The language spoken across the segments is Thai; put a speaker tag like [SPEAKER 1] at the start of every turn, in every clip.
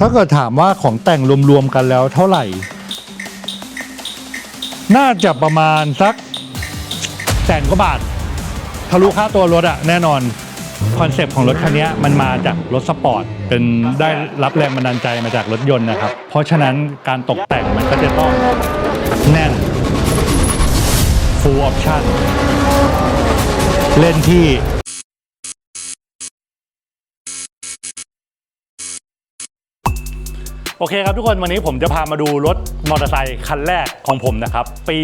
[SPEAKER 1] ถ้าเกิดถามว่าของแต่งรวมๆกันแล้วเท่าไหร่ น่าจะประมาณสักแสนกว่าบาททะลุค่าตัวรถอะแน่นอนคอนเซปต์ของรถคันนี้มันมาจากรถสปอร์ตเป็นได้รับแรงบันดาลใจมาจากรถยนต์นะครับ เพราะฉะนั้นการตกแต่งมันก็จะต้องแน่น full option เล่นที่ โอเคครับทุกคนวันนี้ผมจะพามาดูรถมอเตอร์ไซค์คันแรกของผมนะครับ ปี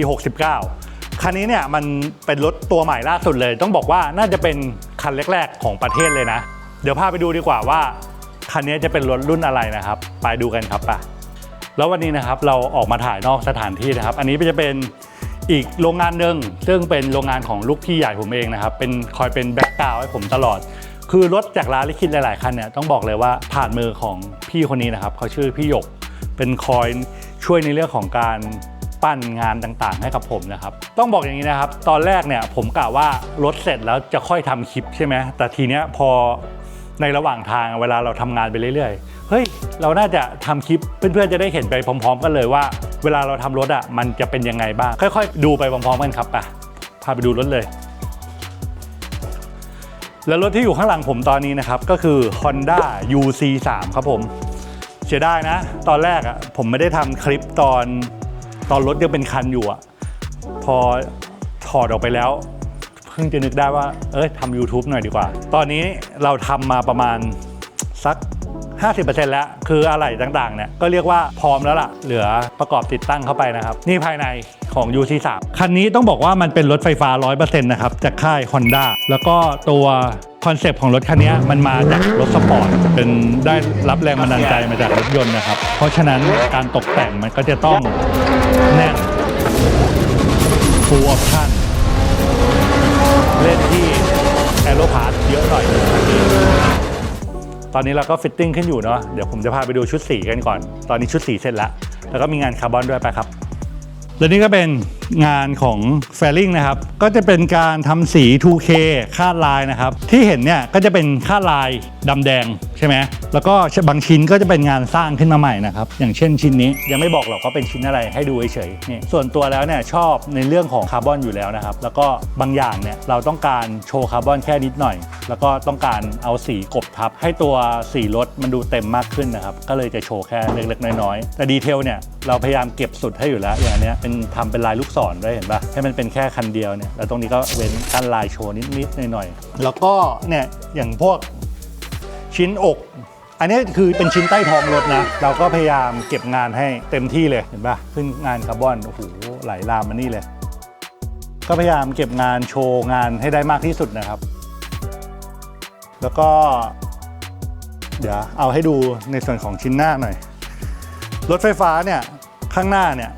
[SPEAKER 1] 69 คันนี้เนี่ยมันเป็นรถตัวใหม่ล่าสุดเลย ต้องบอกว่าน่าจะเป็นคันแรกๆของประเทศเลยนะ เดี๋ยวพาไปดูดีกว่าว่า คันนี้จะเป็นรถรุ่นอะไรนะครับ ไปดูกันครับป่ะแล้ววันนี้นะครับเราออกมาถ่ายนอกสถานที่นะครับ อันนี้จะเป็นอีกโรงงานหนึ่งซึ่งเป็นโรงงานของลูกพี่ใหญ่ผมเองนะครับเป็นคอยเป็นแบ็กกราวให้ผมตลอด คือรถจากร้านลิขิตหลาย ๆ คันเนี่ยต้องบอกเลยว่าผ่านมือของพี่คนนี้นะครับเขาชื่อพี่หยกเป็นคอยช่วยในเรื่องของการปั้นงานต่างๆ ให้กับผมนะครับ ต้องบอกอย่างนี้นะครับ ตอนแรกเนี่ยผมกะว่ารถเสร็จแล้วจะค่อยทำคลิปใช่ไหมแต่ทีเนี้ยพอในระหว่างทางเวลาเราทำงานไปเรื่อยๆ เฮ้ย เราน่าจะทำคลิปเพื่อนๆจะได้เห็นไปพร้อม ๆ กันเลยว่า เวลาเราทำรถอะมันจะเป็นยังไงบ้าง ค่อย ๆ ดูไปพร้อมๆกันครับไปพาไปดูรถเลย แล้วรถที่อยู่ข้างหลังผมตอนนี้นะครับ ก็คือ Honda UC3 ครับผม เสียดายนะ ตอนแรกอะผมไม่ได้ทำคลิปตอนตอนรถยังเป็นคันอยู่อะ พอถอดออกไปแล้ว เพิ่งจะนึกได้ว่า เอ้ยทำ YouTube หน่อยดีกว่า ตอนนี้เราทำมาประมาณสัก 50%แล้ว คืออะไรต่างๆเนี่ยก็เรียกว่าพร้อมแล้วล่ะ เหลือประกอบติดตั้งเข้าไปนะครับ นี่ภายในของ UC3 คันนี้ต้องบอกว่ามันเป็นรถไฟฟ้า 100%นะครับ จากค่าย Honda แล้วก็ตัวคอนเซปต์ของรถคันนี้มันมาจากรถสปอร์ตเป็นได้รับแรงบันดาลใจมาจากรถยนต์นะครับ เพราะฉะนั้นการตกแต่งมันก็จะต้องแน่น full option เล่นที่แอโรพาร์ทเยอะหน่อย ตอนนี้เราก็ฟิตติ้งขึ้นอยู่เนาะเดี๋ยวผมจะพาไปดูชุดสีกันก่อน ตอนนี้ชุดสีเสร็จแล้ว แล้วก็มีงานคาร์บอนด้วยไปครับ และนี่ก็เป็นงานของแฟลิงนะครับ ก็จะเป็นการทำสี 2K คาดลายนะครับ ที่เห็นเนี่ยก็จะเป็นคาดลายดำแดงใช่ไหมแล้วก็บางชิ้นก็จะเป็นงานสร้างขึ้นมาใหม่นะครับ อย่างเช่นชิ้นนี้ยังไม่บอกหรอกว่าเป็นชิ้นอะไรให้ดูเฉยๆนี่ส่วนตัวแล้วเนี่ยชอบในเรื่องของคาร์บอนอยู่แล้วนะครับ แล้วก็บางอย่างเนี่ยเราต้องการโชว์คาร์บอนแค่นิดหน่อย แล้วก็ต้องการเอาสีกบทับ ให้ตัวสีรถมันดูเต็มมากขึ้นนะครับ ก็เลยจะโชว์แค่เล็กๆน้อยๆแต่ดีเทลเนี่ยเราพยายามเก็บสุดให้อยู่แล้วอย่างนเนี้ยเป็นทำเป็นลายลูกศรด้วยเห็นปะให้มันเป็นแค่คันเดียวเนี่ยแล้วตรงนี้ก็เว้นกั้นลายโชว์นิดๆหน่อยๆแล้วก็เนี่ยอย่างพวกชิ้นอก อันนี้คือเป็นชิ้นใต้ท้องรถนะ เราก็พยายามเก็บงานให้เต็มที่เลยเห็นปะขึ้นงานคาร์บอนโอ้โหไหลลามมานี่เลย ก็พยายามเก็บงานโชว์งานให้ได้มากที่สุดนะครับ แล้วก็เดี๋ยวเอาให้ดูในส่วนของชิ้นหน้าหน่อย รถไฟฟ้าเนี่ยข้างหน้าเนี่ย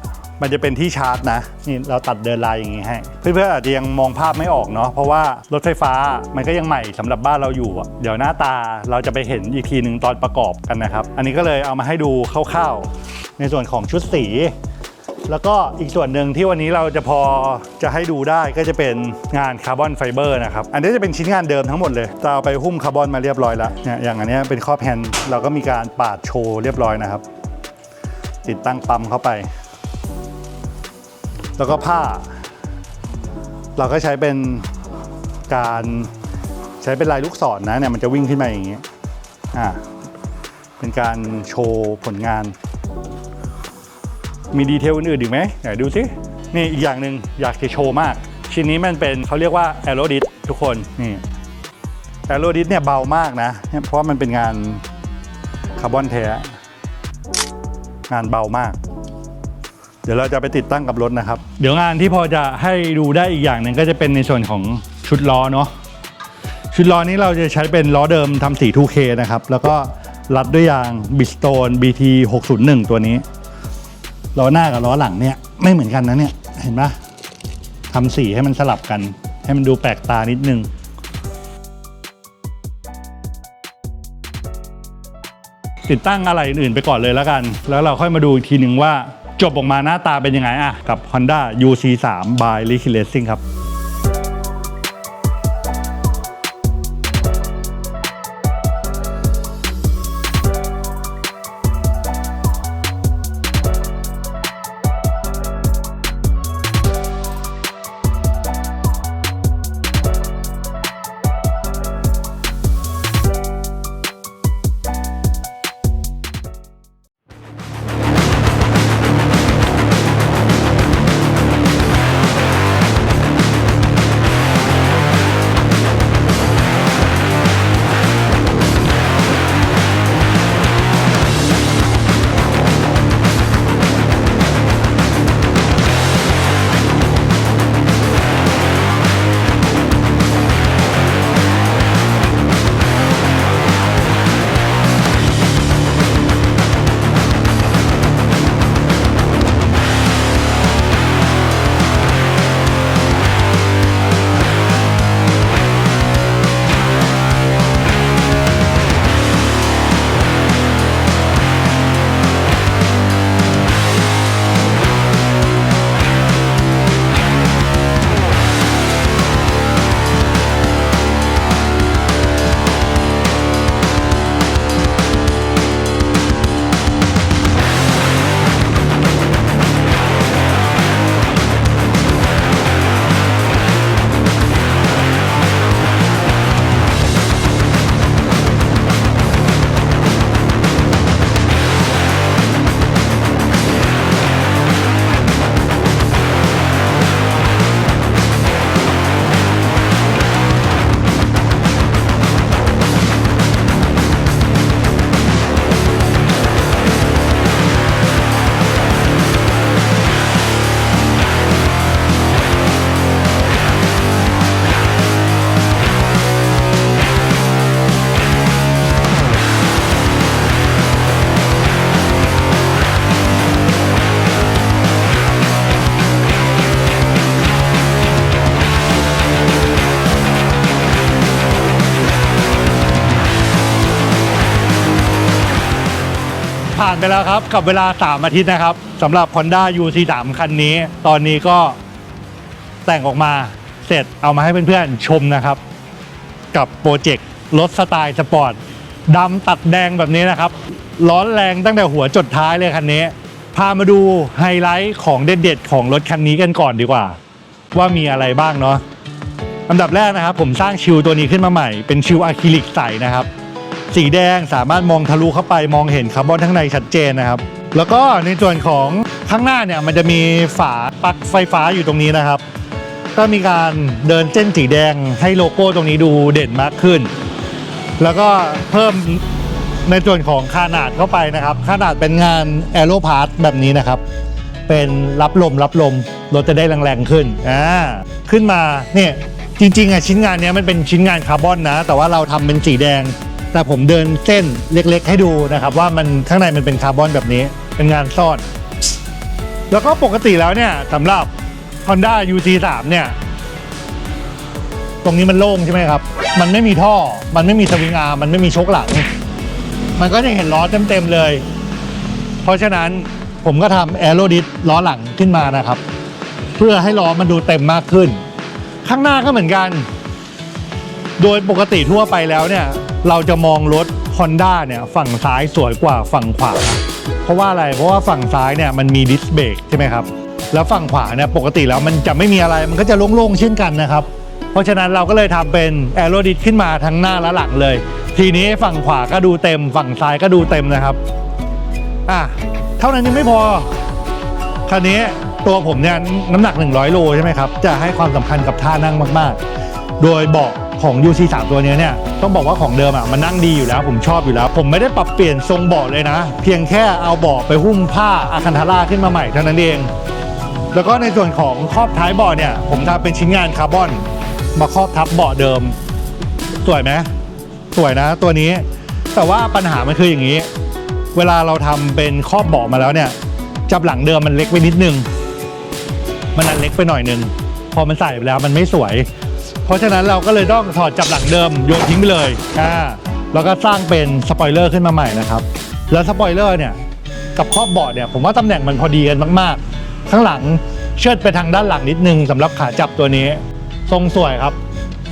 [SPEAKER 1] มันจะเป็นที่ชาร์จนะนี่เราตัดเดินลายอย่างงี้ให้เพื่อนๆอาจจะยังมองภาพไม่ออกเนาะเพราะว่ารถไฟฟ้ามันก็ยังใหม่สำหรับบ้านเราอยู่เดี๋ยวหน้าตาเราจะไปเห็นอีกทีหนึ่งตอนประกอบกันนะครับ อันนี้ก็เลยเอามาให้ดูคร่าวๆ ในส่วนของชุดสี แล้วก็อีกส่วนหนึ่งที่วันนี้เราจะพอจะให้ดูได้ก็จะเป็นงานคาร์บอนไฟเบอร์นะครับอันนี้จะเป็นชิ้นงานเดิมทั้งหมดเลยจะเอาไปหุ้มคาร์บอนมาเรียบร้อยแล้วเนี่ยอย่างอันนี้เป็นครอบแฮนด์เราก็มีการปาดโชว์เรียบร้อยนะครับติดตั้งปั๊มเข้าไป แล้วก็ผ้า เราก็ใช้เป็นการใช้เป็นลายลูกศรนะเนี่ยมันจะวิ่งขึ้นมาอย่างนี้อ่าเป็นการโชว์ผลงาน มีดีเทลอื่นๆอีกไหมไหนดูสินี่อีกอย่างหนึ่งอยากจะโชว์มาก ชิ้นนี้มันเป็นเขาเรียกว่าแอโรดิสทุกคนนี่แอโรดิสเนี่ยเบามากนะเนี่ยเพราะว่ามันเป็นงานคาร์บอนแท้งานเบามาก เดี๋ยวเราจะไปติดตั้งกับรถนะครับ เดี๋ยวงานที่พอจะให้ดูได้อีกอย่างหนึ่งก็จะเป็นในส่วนของชุดล้อเนาะชุดล้อนี้เราจะใช้เป็นล้อเดิมทำสี 2K นะครับ แล้วก็รัดด้วยยาง Bridgestone BT 601 ตัวนี้ล้อหน้ากับล้อหลังเนี่ยไม่เหมือนกันนะเนี่ยเห็นปะทำสีให้มันสลับกัน ให้มันดูแปลกตานิดนึงติดตั้งอะไรอื่นๆไปก่อนเลยแล้วกัน แล้วเราค่อยมาดูอีกทีหนึ่งว่า จบออกมาหน้าตาเป็นยังไงอะกับ Honda UC3 by l i q u i Racing ครับ ไปแล้วครับ กับเวลา 3 อาทิตย์นะครับสำหรับ Honda UC3 คันนี้ ตอนนี้ก็แต่งออกมาเสร็จเอามาให้เพื่อนๆชมนะครับ กับโปรเจกต์รถสไตล์สปอร์ตดำตัดแดงแบบนี้นะครับ ร้อนแรงตั้งแต่หัวจดท้ายเลยคันนี้ พามาดูไฮไลท์ของเด็ดๆ ของรถคันนี้กันก่อนดีกว่า ว่ามีอะไรบ้างเนาะอันดับแรกนะครับ ผมสร้างชิวตัวนี้ขึ้นมาใหม่เป็นชิวอะคริลิกใสนะครับ สีแดงสามารถมองทะลุเข้าไปมองเห็นคาร์บอนทั้างในชัดเจนนะครับ แล้วก็ในส่วนของข้างหน้าเนี่ยมันจะมีฝาปลั๊กไฟฟ้าอยู่ตรงนี้นะครับ ก็มีการเดินเส้นสีแดงให้โลโก้ตรงนี้ดูเด่นมากขึ้น แล้วก็เพิ่มในส่วนของขนาดเข้าไปนะครับ ขนาดเป็นงานแอโรพาร์แบบนี้นะครับ เป็นรับลมรับลมรถจะได้แรงๆขึ้นอ่าขึ้นมาเนี่ยจริงๆอะชิ้นงานนี้มันเป็นชิ้นงานคาร์บอนนะ แต่ว่าเราทำเป็นสีแดง แต่ผมเดินเส้นเล็กๆ ให้ดูนะครับ ว่ามันข้างในมันเป็นคาร์บอนแบบนี้เป็นงานซ่อน แล้วก็ปกติแล้วเนี่ยสำหรับ Honda UC3 เนี่ยตรงนี้มันโล่งใช่ไหมครับ มันไม่มีท่อ มันไม่มีสวิงอาร์มันไม่มีชคหลัง มันก็จะเห็นล้อเต็มๆเลย เพราะฉะนั้นผมก็ทำแอโรดิสล้อหลังขึ้นมานะครับ เพื่อให้ล้อมันดูเต็มมากขึ้น ข้างหน้าก็เหมือนกัน โดยปกติทั่วไปแล้วเนี่ย เราจะมองรถ Honda เนี่ยฝั่งซ้ายสวยกว่าฝั่งขวา เพราะว่าอะไรเพราะว่าฝั่งซ้ายเนี่ยมันมีดิสเบรกใช่ไหมครับแล้วฝั่งขวาเนี่ยปกติแล้วมันจะไม่มีอะไรมันก็จะโล่งๆเช่นกันนะครับ เพราะฉะนั้นเราก็เลยทำเป็นแอโรดิสขึ้นมาทั้งหน้าและหลังเลย ทีนี้ฝั่งขวาก็ดูเต็ม ฝั่งซ้ายก็ดูเต็มนะครับอะเท่านั้นยังไม่พอคราวนี้ตัวผมเนี่ยน้ำหนัก 100 โลใช่ไหมครับ จะให้ความสำคัญกับท่านั่งมาก ๆ โดยเบาะ ของ UC3 ตัวเนี้ยเนี่ยต้องบอกว่าของเดิมอะมันนั่งดีอยู่แล้ว ผมชอบอยู่แล้ว ผมไม่ได้ปรับเปลี่ยนทรงเบาะเลยนะ เพียงแค่เอาเบาะไปหุ้มผ้าอาคันทาร่าขึ้นมาใหม่เท่านั้นเอง แล้วก็ในส่วนของครอบท้ายเบาะเนี่ย ผมทำเป็นชิ้นงานคาร์บอน มาครอบทับเบาะเดิม สวยไหมสวยนะตัวนี้ แต่ว่าปัญหามันคืออย่างนี้ เวลาเราทำเป็นครอบเบาะมาแล้วเนี่ย จับหลังเดิมมันเล็กไปนิดนึง มันอันเล็กไปหน่อยนึง พอมันใส่ไปแล้วมันไม่สวย เพราะฉะนั้นเราก็เลยต้องถอดจับหลังเดิมโยนทิ้งไปเลยอ่าแล้วก็สร้างเป็นสปอยเลอร์ขึ้นมาใหม่นะครับ แล้วสปอยเลอร์เนี่ยกับครอบเบาะเนี่ยผมว่าตำแหน่งมันพอดีกันมากๆ ข้างหลังเชิดไปทางด้านหลังนิดนึงสำหรับขาจับตัวนี้ ทรงสวยครับ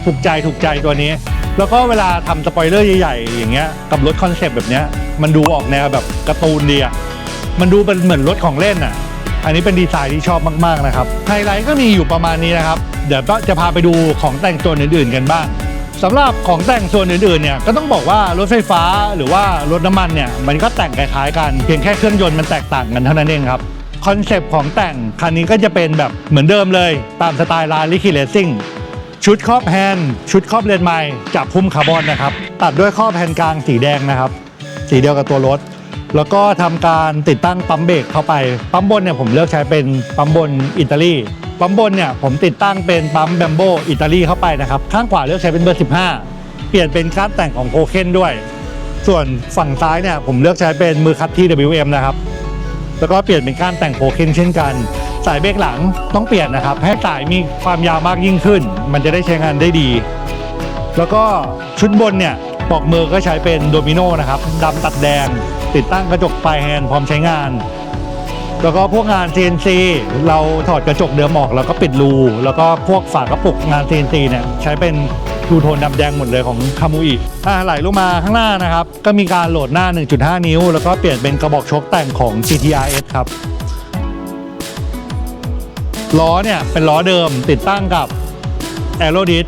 [SPEAKER 1] ถูกใจถูกใจตัวนี้ แล้วก็เวลาทำสปอยเลอร์ใหญ่ๆ อย่างเงี้ยกับรถคอนเซปต์แบบเนี้ยมันดูออกแนวแบบการ์ตูนดีอะมันดูเป็นเหมือนรถของเล่นอะอันนี้เป็นดีไซน์ที่ชอบมากๆนะครับไฮไลท์ก็มีอยู่ประมาณนี้นะครับ เดี๋ยวก็จะพาไปดูของแต่งส่วนอื่นๆกันบ้างสำหรับของแต่งส่วนอื่นๆเนี่ยก็ต้องบอกว่ารถไฟฟ้าหรือว่ารถน้ำมันเนี่ยมันก็แต่งคล้ายๆกันเพียงแค่เครื่องยนต์มันแตกต่างกันเท่านั้นเองครับคอนเซปต์ของแต่งคันนี้ก็จะเป็นแบบเหมือนเดิมเลยตามสไตล์ลาลิคิเลซิ่งชุดครอบแฮนด์ชุดครอบเลนไม้จับพุ่มคาร์บอนนะครับ ตัดด้วยครอบแฮนด์กลางสีแดงนะครับ สีเดียวกับตัวรถ แล้วก็ทำการติดตั้งปั๊มเบรกเข้าไปปั๊มบนเนี่ยผมเลือกใช้เป็นปั๊มบนอิตาลี ปั๊มบนเนี่ยผมติดตั้งเป็นปั๊มแบมโบอิตาลีเข้าไปนะครับ ข้างขวาเลือกใช้เป็นเบอร์ 15 เปลี่ยนเป็นการดแต่งของโคเคนด้วย ส่วนฝั่งซ้ายเนี่ยผมเลือกใช้เป็นมือคัตที่ WM นะครับ แล้วก็เปลี่ยนเป็นก้านแต่งโคเคนเช่นกัน สายเบรกหลังต้องเปลี่ยนนะครับ ให้สายมีความยาวมากยิ่งขึ้น มันจะได้ใช้งานได้ดี แล้วก็ชุดบนเนี่ยปอกมือก็ใช้เป็นโดมิโนนะครับดำตัดแดง ติดตั้งกระจกปลายแฮนด์พร้อมใช้งาน แล้วก็พวกงาน CNC เราถอดกระจกเดิมออกแล้วก็ปิดรู แล้วก็พวกฝากระปุกงาน CNC เนี่ยใช้เป็นทูโทนดำแดงหมดเลยของคามูอิอ่าไหลลงมาข้างหน้านะครับ ก็มีการโหลดหน้า 1.5 นิ้ว แล้วก็เปลี่ยนเป็นกระบอกชกแต่งของ GTRS ครับล้อเนี่ยเป็นล้อเดิมติดตั้งกับ a e r o d i s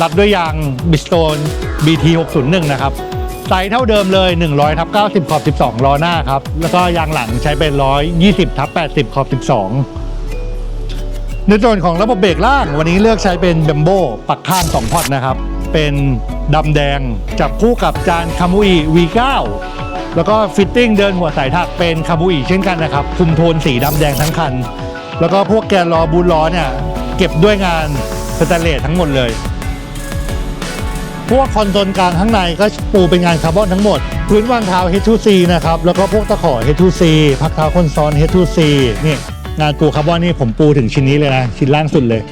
[SPEAKER 1] รัดด้วยยาง Bridgestone BT 601 นะครับ ไซส์เท่าเดิมเลย 100ทับ90 ขอบ 12 ล้อหน้าครับ แล้วก็ยางหลังใช้เป็น 120ทับ80 ขอบ 12 ในส่วนของระบบเบรกล่าง วันนี้เลือกใช้เป็นเบมโบปักข้าง 2 พอร์ตนะครับ เป็นดำแดง จับคู่กับจานคามุอิ V9 แล้วก็ฟิตติ้งเดินหัวสายถักเป็นคามุอิเช่นกันนะครับ คุมโทนสีดำแดงทั้งคัน แล้วก็พวกแกนล้อบูทล้อเนี่ย เก็บด้วยงานสแตนเลสทั้งหมดเลย พวกคอนโซลกลางข้างในก็ปูเป็นงานคาร์บอนทั้งหมด พื้นวางเท้า H2C นะครับ แล้วก็พวกตะขอ H2C พักเท้าคนซ้อน H2C นี่งานปูคาร์บอนนี่ผมปูถึงชิ้นนี้เลยนะ ชิ้นล่างสุดเลย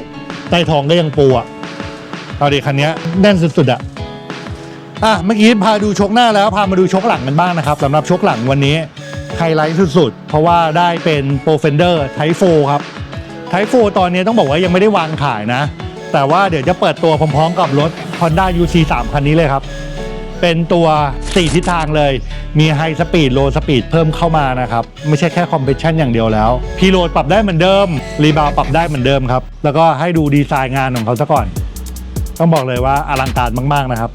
[SPEAKER 1] ใต้ท้องก็ยังปูอะเอาดิคันนี้แน่นสุดๆอะอะเมื่อกี้พาดูชกหน้าแล้วพามาดูชกหลังกันบ้างนะครับสำหรับชกหลังวันนี้ไฮไลท์สุดๆ เพราะว่าได้เป็น Pro Fender Type 4ครับ Type 4ตอนนี้ต้องบอกว่ายังไม่ได้วางขายนะ แต่ว่าเดี๋ยวจะเปิดตัวพร้อมๆกับรถ Honda UC 3 คันนี้เลยครับ เป็นตัว 4 ทิศทางเลย มีไฮสปีดโลสปีดเพิ่มเข้ามานะครับ ไม่ใช่แค่คอมเพรสชันอย่างเดียวแล้ว พีโหลดปรับได้เหมือนเดิม รีบาวปรับได้เหมือนเดิมครับ แล้วก็ให้ดูดีไซน์งานของเขาซะก่อน ต้องบอกเลยว่าอลังการมากๆนะครับ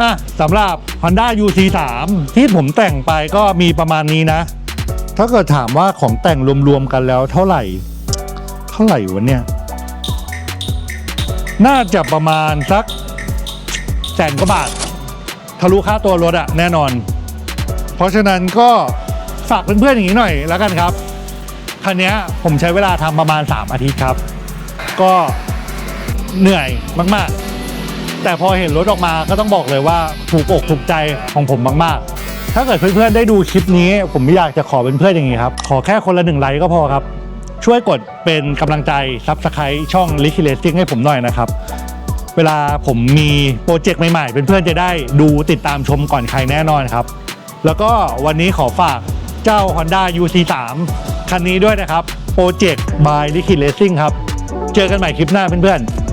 [SPEAKER 1] อะสำหรับ Honda UC 3ที่ผมแต่งไปก็มีประมาณนี้นะ ถ้าเกิดถามว่าของแต่งรวมๆกันแล้วเท่าไหร่ เท่าไหร่วะเนี่ย น่าจะประมาณสักแสนกว่าบาท ทะลุค่าตัวรถอะแน่นอน เพราะฉะนั้นก็ฝากเพื่อนๆอย่างนี้หน่อยแล้วกันครับ คันนี้ผมใช้เวลาทำประมาณ 3 อาทิตย์ครับ ก็เหนื่อยมากๆ แต่พอเห็นรถออกมาก็ต้องบอกเลยว่าถูกอกถูกใจของผมมากๆ ถ้าเกิดเพื่อนๆได้ดูคลิปนี้ ผมไม่อยากจะขอเป็นเพื่อนอย่างนี้ครับ ขอแค่คนละหนึ่งไลค์ก็พอครับ ช่วยกดเป็นกำลังใจซับสไครต์ช่อง l i q u i d a t i n g ให้ผมหน่อยนะครับ เวลาผมมีโปรเจกต์ใหม่ๆ เพื่อนๆจะได้ดูติดตามชมก่อนใครแน่นอนครับ แล้วก็วันนี้ขอฝากเจ้า Honda UC3 คันนี้ด้วยนะครับโปรเจกต์ by Liquid Racing ครับ เจอกันใหม่คลิปหน้าเพื่อนๆ